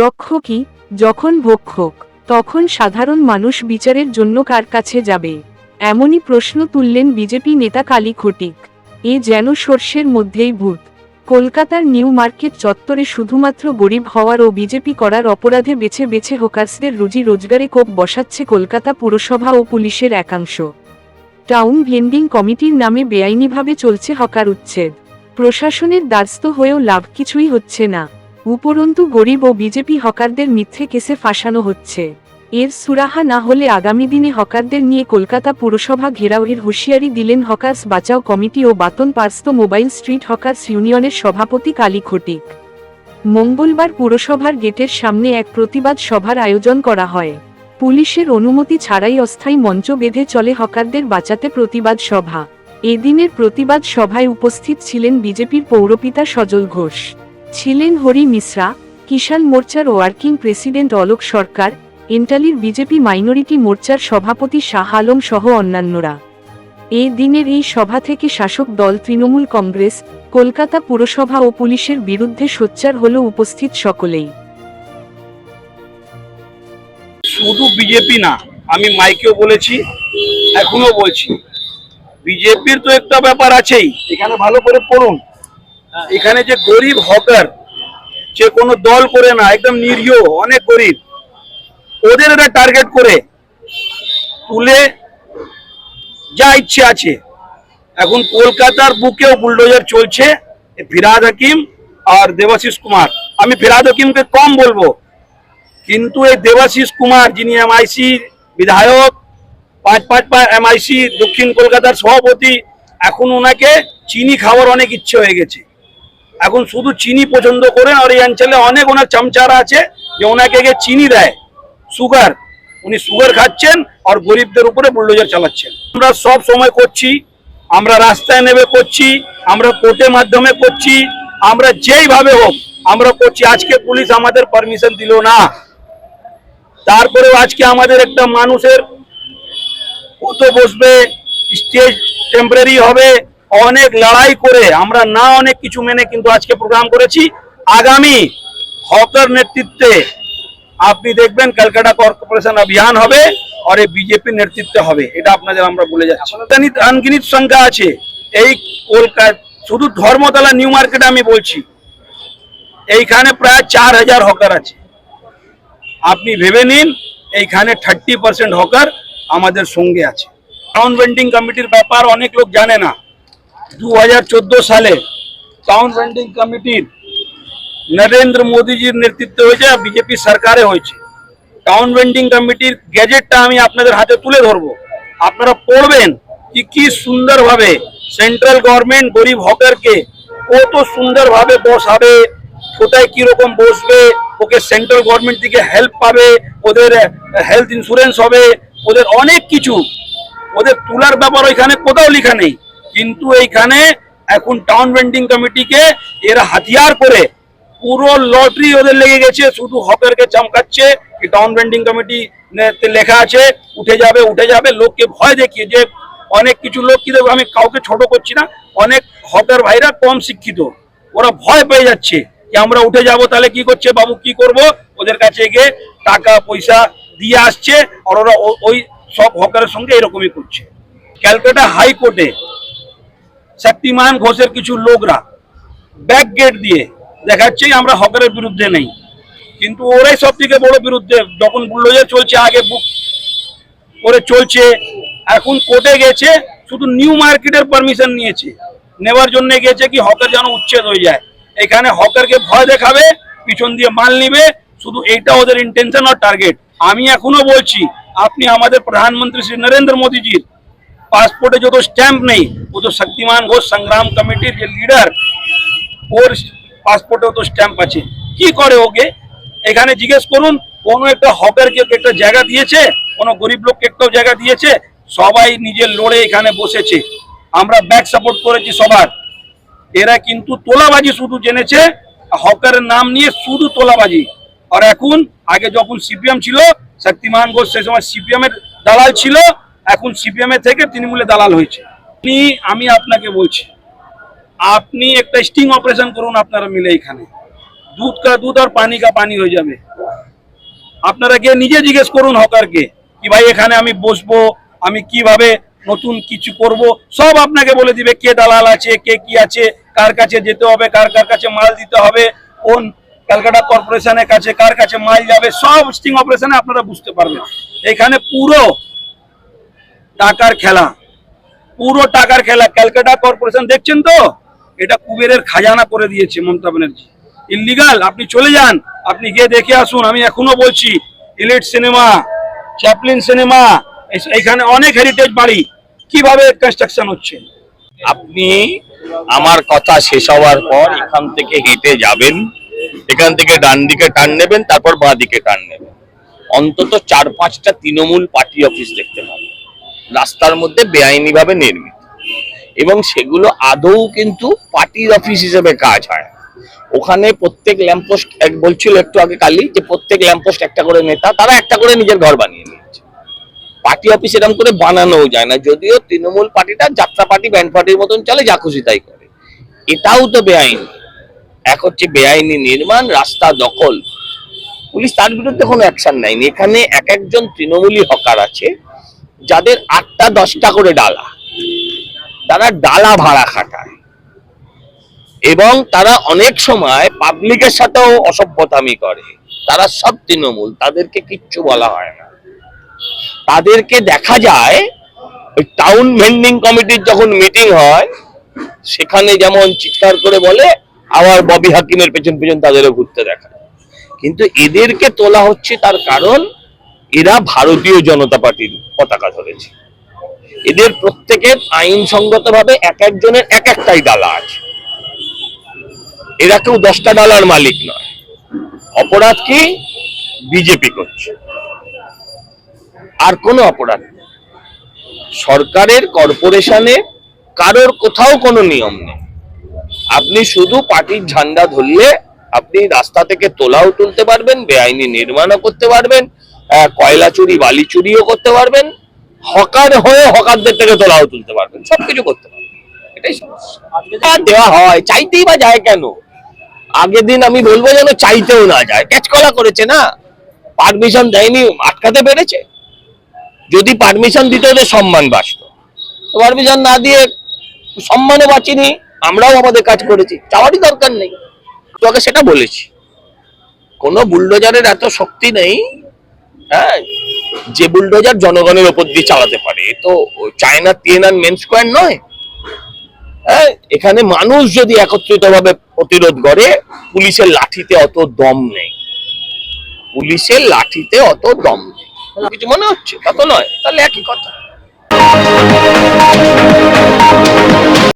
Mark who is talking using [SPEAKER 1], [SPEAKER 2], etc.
[SPEAKER 1] রক্ষকই যখন ভক্ষক, তখন সাধারণ মানুষ বিচারের জন্য কার কাছে যাবে? এমনই প্রশ্ন তুললেন বিজেপি নেতা কালী খটিক। এ যেন সর্ষের মধ্যেই ভূত। কলকাতার নিউ মার্কেট চত্বরে শুধুমাত্র গরিব হওয়ার ও বিজেপি করার অপরাধে বেছে বেছে হোকার্সদের রুজি রোজগারে কোপ বসাচ্ছে কলকাতা পুরসভা ও পুলিশের একাংশ। টাউন ভেন্ডিং কমিটির নামে বেআইনিভাবে চলছে হকার উচ্ছেদ। প্রশাসনের দ্বারস্থ হয়েও লাভ কিছুই হচ্ছে না। উপরন্তু গরিব ও বিজেপি হকারদের মিথ্যে কেসে ফাঁসানো হচ্ছে। এর সুরাহা না হলে আগামী দিনে হকারদের নিয়ে কলকাতা পুরসভা ঘেরাওয়ের হুঁশিয়ারি দিলেন হকার্স বাঁচাও কমিটি ও বাতন পার্স্ত মোবাইল স্ট্রিট হকার্স ইউনিয়নের সভাপতি কালী খটিক। মঙ্গলবার পুরসভার গেটের সামনে এক প্রতিবাদ সভার আয়োজন করা হয়। পুলিশের অনুমতি ছাড়াই অস্থায়ী মঞ্চ বেঁধে চলে হকারদের বাঁচাতে প্রতিবাদ সভা। এদিনের প্রতিবাদ সভায় উপস্থিত ছিলেন বিজেপির পৌরপিতা সজল ঘোষ। ছিলেন হরি মিশ্রা, কিষাণ মোর্চার ওয়ার্কিং প্রেসিডেন্ট অলোক সরকার, এন্টালির বিজেপি মাইনরিটি মোর্চার সভাপতি শাহ আলম সহ অন্যান্যরা। এই দিনের এই সভা থেকে শাসক দল তৃণমূল কংগ্রেস, কলকাতা পুরসভা ও পুলিশের বিরুদ্ধে সোচ্চার হল উপস্থিত সকলেই।
[SPEAKER 2] শুধু বিজেপি না, আমি মাইকেও বলেছি এখনও বলছি, বিজেপির তো একটা ব্যাপার আছেই, এখানে ভালো করে পড়ুন। এখানে যে গরিব হকার, যে কোনো দল করে না, একদম নিরীহ, অনেক গরিব, ওদের এটা টার্গেট করে তুলে যা ইচ্ছে আছে। এখন কলকাতার বুকেও বুলডোজার চলছে ফিরাদ হাকিম আর দেবাশিস কুমার। আমি ফিরাদ হাকিমকে কম বলব, কিন্তু এই দেবাশিস কুমার যিনি এমআইসি বিধায়ক, পাঁচ পাঁচ এমআইসি দক্ষিণ কলকাতার সভাপতি, এখন ওনাকে চিনি খাওয়ার অনেক ইচ্ছে হয়ে গেছে। এখন শুধু চিনি পছন্দ করেন, আর এই অঞ্চলে অনেক ওনার চামচারা আছে যে ওনাকে গিয়ে চিনি দেয়। সুগার উনি সুগার খাচ্ছেন আর গরিবদের উপরে বুলডোজার চালাচ্ছেন। আমরা সব সময় করছি, আমরা রাস্তায় নেমে করছি, আমরা কোর্টের মাধ্যমে করছি, আমরা যেইভাবে হোক আমরা করছি। আজকে পুলিশ আমাদের পারমিশন দিল না। তারপরেও আজকে আমাদের একটা মানুষের কত বসবে স্টেজ টেম্পোরারি হবে অনেক লড়াই করে আমরা না অনেক কিছু মেনে কিন্তু আজকে প্রোগ্রাম করেছি। আগামী হকার নেতৃত্বে আপনি দেখবেন ক্যালকাটা কর্পোরেশন অভিযান হবে আর এই বিজেপি নেতৃত্বে হবে, এটা আপনাদের আমরা বলে যাচ্ছি। আনগিনিত সংখ্যা আছে। এই কলকাতা শুধু ধর্মতলা, নিউ মার্কেটে আমি বলছি। এইখানে প্রায় চার হাজার হকার আছে। আপনি ভেবে নিন, এইখানে থার্টি পার্সেন্ট হকার আমাদের সঙ্গে আছে। টাউন ভেন্ডিং কমিটির ব্যাপার অনেক লোক জানে না। দু হাজার চোদ্দ সালে টাউন ভেন্ডিং কমিটির নরেন্দ্র মোদীজির নেতৃত্বে হয়েছে আর বিজেপি সরকারে হয়েছে। টাউন ভেন্ডিং কমিটির গ্যাজেটটা আমি আপনাদের হাতে তুলে ধরবো। আপনারা পড়বেন কি কি সুন্দরভাবে সেন্ট্রাল গভর্নমেন্ট গরিব হকারকে কত সুন্দরভাবে বসাবে, কোথায় কীরকম বসবে, ওকে সেন্ট্রাল গভর্নমেন্ট থেকে হেল্প পাবে, ওদের হেলথ ইন্স্যুরেন্স হবে, ওদের অনেক কিছু। ওদের তুলার ব্যাপার ওইখানে কোথাও লেখা নেই। কিন্তু এইখানে এখন টাউন ভেন্ডিং কমিটিকে এরা হাতিয়ার করে পুরো লটারি ওদের লেগে গেছে, শুধু হকারকে চমকাচ্ছে কি টাউন ভেন্ডিং কমিটি লেখা আছে, উঠে যাবে উঠে যাবে, লোককে ভয় দেখিয়ে যে অনেক কিছু লোক কি দেখব, আমি কাউকে ছোট করছি না, অনেক হকার ভাইরা কম শিক্ষিত, ওরা ভয় পেয়ে যাচ্ছে যে আমরা উঠে যাব, তাহলে কি করছে বাবু, কি করব? ওদের কাছে গিয়ে টাকা, পয়সা দিয়ে আসছে, আর ওরা ওই সব হকারের সঙ্গে এরকমই করছে। ক্যালকাটা হাইকোর্টে শক্তিমান ঘোষের কিছু লোকরা ব্যাক গেট দিয়ে দেখাচ্ছে আমরা হকারের বিরুদ্ধে নেই। কিন্তু ওরাই সব থেকে বড় বিরুদ্ধে, যখন বুল্ডোজার চলছে, আগে বুক করে চলছে, এখন কোর্টে গেছে, শুধু নিউ মার্কেটের পারমিশন নিয়েছে। নেওয়ার জন্য গেছে কি, হকার যেন উচ্ছেদ হয়ে যায়। এখানে হকারকে ভয় দেখাবে, পিছন দিয়ে মাল নিবে, শুধু এইটা ওদের ইন্টেনশন আর টার্গেট আমি এখনও বলছি, আপনি আমাদের প্রধানমন্ত্রী শ্রী নরেন্দ্র মোদীজির পাসপোর্টে যত স্ট্যাম্প নেই ও তো শক্তিমান ঘোষ সংগ্রাম কমিটির যে লিডার ওর পাসপোর্টেও তো স্ট্যাম্প আছে কি করে ওকে এখানে জিজ্ঞেস করুন, কোনো একটা হকারকে একটা জায়গা দিয়েছে, কোনো গরিব লোককে একটাও জায়গা দিয়েছে, সবাই নিজের লড়ে এখানে বসেছে। আমরা ব্যাক সাপোর্ট করেছি সবার। এরা কিন্তু তোলাবাজি শুধু জেনেছে হকারের নাম নিয়ে শুধু তোলাবাজি। আর এখন, আগে যখন সিপিএম ছিল, শক্তিমান ঘোষ সেই সময় সিপিএম এর দালাল ছিল এখন সিপিএম থেকে তৃণমূলে দালাল হয়েছে। আমি আপনাকে বলছি, আপনি একটা স্টিং অপারেশন করুন আপনারা মিলে এখানে। দুধ কা দুধ আর পানি কা পানি হয়ে যাবে। আপনারা গিয়ে নিজে জিজ্ঞেস করুন হকারকে কি ভাই এখানে আমি বসবো, আমি কীভাবে নতুন কিছু করব, সব আপনাকে বলে দিবে কে দালাল আছে, কে কি আছে, কার কাছে যেতে হবে, কার কার কাছে মাল দিতে হবে, কোন ক্যালকাটা কর্পোরেশনের কাছে কার কাছে মাল যাবে, সব স্টিং অপারেশনে আপনারা বুঝতে পারবেন। এখানে পুরো টাকার খেলা। পুরো টাকার খেলা। ক্যালকাটা কর্পোরেশন, দেখছেন তো? এটা কুবেরের খাজানা করে দিয়েছে মমতা ব্যানার্জি। ইলিগাল আপনি চলে যান। আপনি গিয়ে দেখে আসুন। আমি এখনও বলছি ইলিট সিনেমা চ্যাপলিন সিনেমা এখানে অনেক হেরিটেজ বাড়ি। কীভাবে কনস্ট্রাকশন হচ্ছে?
[SPEAKER 3] আপনি আমার কথা শেষ হওয়ার পর এখান থেকে হেঁটে যাবেন। এখান থেকে ডান দিকে টান নেবেন, তারপর বাঁ দিকে টান নেবেন। অন্তত চার পাঁচটা তৃণমূল পার্টি অফিস দেখতে পাবেন। রাস্তার মধ্যে বেআইনি ভাবে নির্মিত। এবং সেগুলো আদৌ কিন্তু পার্টির অফিস হিসেবে কাজ হয় ওখানে প্রত্যেক ল্যাম্পপোস্ট, এক বলছিল একটু আগে কালি, যে প্রত্যেক ল্যাম্পপোস্ট একটা করে নেতা, তারা একটা করে নিজের ঘর বানিয়ে নিয়েছে। পার্টি অফিস এরকম করে বানানোও যায় না, যদিও তৃণমূল পার্টিটা যাত্রা পার্টি, ব্যান্ড পার্টির মতন চলে, যা খুশি তাই করে। এটাও তো বেআইনি। এক হচ্ছে বেআইনি নির্মাণ, রাস্তা দখল। পুলিশ তার বিরুদ্ধে কোনো অ্যাকশন নেয়নি। এখানে এক একজন তৃণমূলী হকার আছে, যাদের দশটা করে ডালা। তারা ডালা ভাড়া খাটায়। এবং তারা অনেক সময় পাবলিকের সাথেও অসভ্যতামি করে। তারা সব তৃণমূল, তাদেরকে কিচ্ছু বলা হয় না। তাদেরকে দেখা যায়, ওই টাউন ভেন্ডিং কমিটির যখন মিটিং হয়, সেখানে যেমন চিৎকার করে বলে, আবার ববি হাকিমের পেছন পেছন তাদেরও ঘুরতে দেখা। কিন্তু এদেরকে তোলা হচ্ছে তার কারণ, এরা ভারতীয় জনতা পার্টির পতাকা ধরেছে। এদের প্রত্যেকের আইনসঙ্গত ভাবে এক একজনের এক একটাই ডালা আছে। এরা কেউ দশটা ডালার মালিক নয়। অপরাধ কি? বিজেপি করছে। আর কোনো অপরাধ। সরকারের কর্পোরেশনে কারোর কোথাও কোনো নিয়ম নেই। আপনি শুধু পার্টির ঝান্ডা ধরলে আপনি রাস্তা থেকে তোলাও তুলতে পারবেন, বেআইনি নির্মাণও করতে পারবেন কয়লা চুরি, বালি চুরিও করতে পারবেন। হকার হয়ে হকারদের থেকে তোলাও তুলতে পারবেন সবকিছু করতে পারবেন এটাই সমস্যা। দেওয়া হয় চাইতেই বা যায় কেন? আগের দিন আমি বলব যেন চাইতেও না যায় ক্যাচকলা করেছে না? পারমিশন দেয়নি আটকাতে পেরেছে? যদি পারমিশন দিত ওদের সম্মান বাঁচত। তো পারমিশন না দিয়ে সম্মানও বাঁচিনি আমরাও আমাদের কাজ করেছি চাওয়ারই দরকার নেই। তোকে সেটা বলেছি। কোনো বুলডোজারের এত শক্তি নেই হ্যাঁ যে বুলডোজার জনগণের ওপর দিয়ে চালাতে পারে তো চায়না, তিয়েনান মেন স্কোয়ার নয়। হ্যাঁ এখানে মানুষ যদি একত্রিত ভাবে প্রতিরোধ করে, পুলিশের লাঠিতে অত দম নেই। পুলিশের লাঠিতে অত দম নেই। কিছু মনে হচ্ছে? তা তো নয়, তাহলে একই কথা।